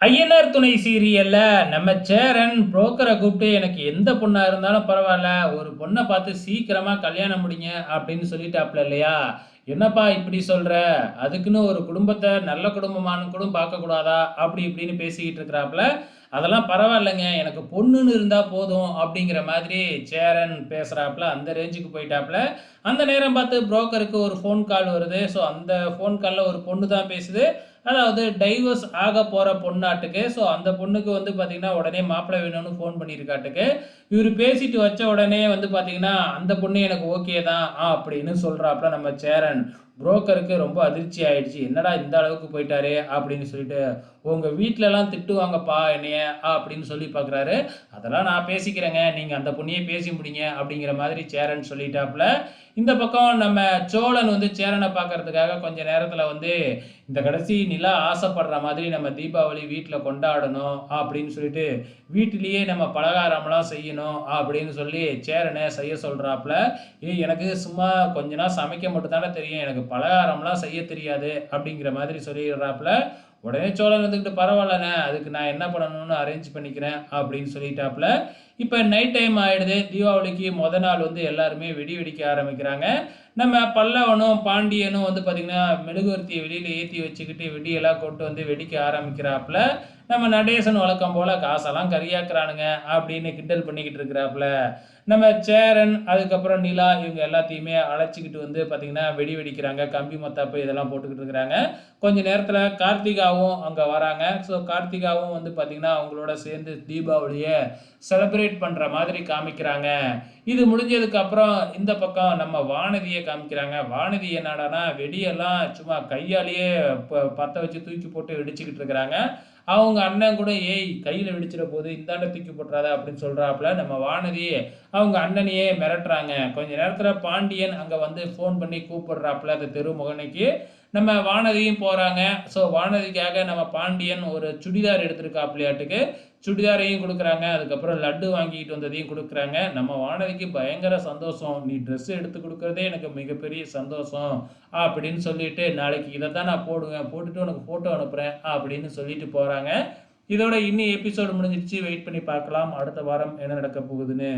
ஐயனார் துணை சீரியல்ல நம்ம சேரன் புரோக்கரை கூப்பிட்டு எனக்கு எந்த பொண்ணா இருந்தாலும் பரவாயில்ல ஒரு பொண்ணை பார்த்து சீக்கிரமா கல்யாணம் முடிங்க அப்படின்னு சொல்லிட்டாப்ல இல்லையா? என்னப்பா இப்படி சொல்கிற அதுக்குன்னு ஒரு குடும்பத்தை நல்ல குடும்பமானு கூட பார்க்கக்கூடாதா? அப்படி இப்படின்னு பேசிக்கிட்டு இருக்கிறாப்புல அதெல்லாம் பரவாயில்லைங்க. எனக்கு பொண்ணுன்னு இருந்தால் போதும் அப்படிங்கிற மாதிரி சேரன் பேசுகிறாப்புல அந்த ரேஞ்சுக்கு போயிட்டாப்புல. அந்த நேரம் பார்த்து புரோக்கருக்கு ஒரு ஃபோன் கால் வருது. ஸோ அந்த ஃபோன் காலில் ஒரு பொண்ணு தான் பேசுது. அதாவது டைவர்ஸ் ஆக போகிற பொண்ணாட்டுக்கு. ஸோ அந்த பொண்ணுக்கு வந்து பார்த்திங்கன்னா உடனே மாப்பிள்ளை வேணும்னு ஃபோன் பண்ணியிருக்காட்டுக்கு. இவர் பேசிட்டு வச்ச உடனே வந்து பார்த்திங்கன்னா அந்த பொண்ணு எனக்கு ஓகே தான் ஆ அப்படின்னு சொல்கிறாப்புல நம்ம சேரன். புரோக்கருக்கு ரொம்ப அதிர்ச்சி ஆயிடுச்சு. என்னடா இந்த அளவுக்கு போயிட்டாரு அப்படின்னு சொல்லிட்டு உங்கள் வீட்டிலலாம் திட்டுவாங்கப்பா என்னைய ஆ அப்படின்னு சொல்லி பார்க்குறாரு அதெல்லாம் நான் பேசிக்கிறேங்க. நீங்கள் அந்த பொண்ணையே பேசி முடிங்க அப்படிங்கிற மாதிரி சேரன் சொல்லிட்டாப்புல. இந்த பக்கம் நம்ம சோழன் வந்து சேரனை பார்க்கறதுக்காக கொஞ்ச நேரத்தில் வந்து இந்த கடைசி நிலா ஆசைப்படுற மாதிரி நம்ம தீபாவளி வீட்டில் கொண்டாடணும் அப்படின்னு சொல்லிட்டு வீட்டிலேயே நம்ம பலகாரம்லாம் செய்யணும் அப்படின்னு சொல்லி சேரனை செய்ய சொல்கிறாப்புல ஏ எனக்கு சும்மா கொஞ்ச நாள் சமைக்க மட்டும் தானே தெரியும் எனக்கு பலகாரம்லாம் செய்ய தெரியாது அப்படிங்கிற மாதிரி சொல்லிடுறாப்புல. உடனே சோழன் வந்துக்கிட்டு பரவாயில்லண்ணே அதுக்கு நான் என்ன பண்ணணும்னு அரேஞ்ச் பண்ணிக்கிறேன் அப்படின்னு சொல்லிட்டாப்புல. இப்போ நைட் டைம் ஆகிடுது தீபாவளிக்கு முத நாள் வந்து எல்லாருமே வெடி வெடிக்க ஆரம்பிக்கிறாங்க. நம்ம பல்லவனும் பாண்டியனும் வந்து பார்த்திங்கன்னா மெழுகுவர்த்தியை வெளியில் ஏற்றி வச்சுக்கிட்டு வெடியெல்லாம் கொண்டு வந்து வெடிக்க ஆரம்பிக்கிறாப்புல. நம்ம நடேசன் வழக்கம் போல் காசெல்லாம் கரியாக்குறானுங்க அப்படின்னு கிண்டல் பண்ணிக்கிட்டு இருக்கிறாப்புல. நம்ம சேரன் அதுக்கப்புறம் நிலா இவங்க எல்லாத்தையுமே அழைச்சிக்கிட்டு வந்து பார்த்திங்கன்னா வெடி வெடிக்கிறாங்க. கம்பி மத்தாப்பு இதெல்லாம் போட்டுக்கிட்டு இருக்கிறாங்க. கொஞ்ச நேரத்தில் கார்த்திகா கார்த்திகாவும் அங்கே வராங்க. ஸோ கார்த்திகாவும் வந்து பார்த்திங்கன்னா அவங்களோட சேர்ந்து தீபாவளியை செலிப்ரேட் பண்ணுற மாதிரி காமிக்கிறாங்க. இது முடிஞ்சதுக்கு அப்புறம் இந்த பக்கம் நம்ம வானதியை காமிக்கிறாங்க. வானதி என்னடானா வெடியெல்லாம் சும்மா கையாலேயே ப- பற்ற வச்சு தூக்கி போட்டு வெடிச்சுக்கிட்டு இருக்கிறாங்க. அவங்க அண்ணன் கூட ஏய் கையில் வெடிச்சிட போது இந்தாண்ட தூக்கி போட்டுறாத அப்படின்னு சொல்கிறாப்புல நம்ம வானதி அவங்க அண்ணனையே மிரட்டுறாங்க. கொஞ்ச நேரத்தில் பாண்டியன் அங்கே வந்து ஃபோன் பண்ணி கூப்பிடுறாப்புல அந்த தெரு முகனைக்கு நம்ம வானதியும் போகிறாங்க ஸோ வானதிக்காக நம்ம பாண்டியன் ஒரு சுடிதார் எடுத்திருக்காப்புலையாட்டுக்கு சுடிதாரையும் கொடுக்குறாங்க. அதுக்கப்புறம் லட்டு வாங்கிட்டு வந்ததையும் கொடுக்குறாங்க. நம்ம வானதிக்கு பயங்கர சந்தோஷம். நீ ட்ரெஸ் எடுத்து கொடுக்குறதே எனக்கு மிகப்பெரிய சந்தோஷம் அப்படின்னு சொல்லிட்டு நாளைக்கு இதை தான் நான் போடுவேன். போட்டுட்டு உனக்கு ஃபோட்டோ அனுப்புகிறேன் அப்படின்னு சொல்லிட்டு போகிறாங்க இதோட இன்னி எபிசோடு முடிஞ்சிடுச்சு வெயிட் பண்ணி பார்க்கலாம். அடுத்த வாரம் என்ன நடக்க போகுதுன்னு.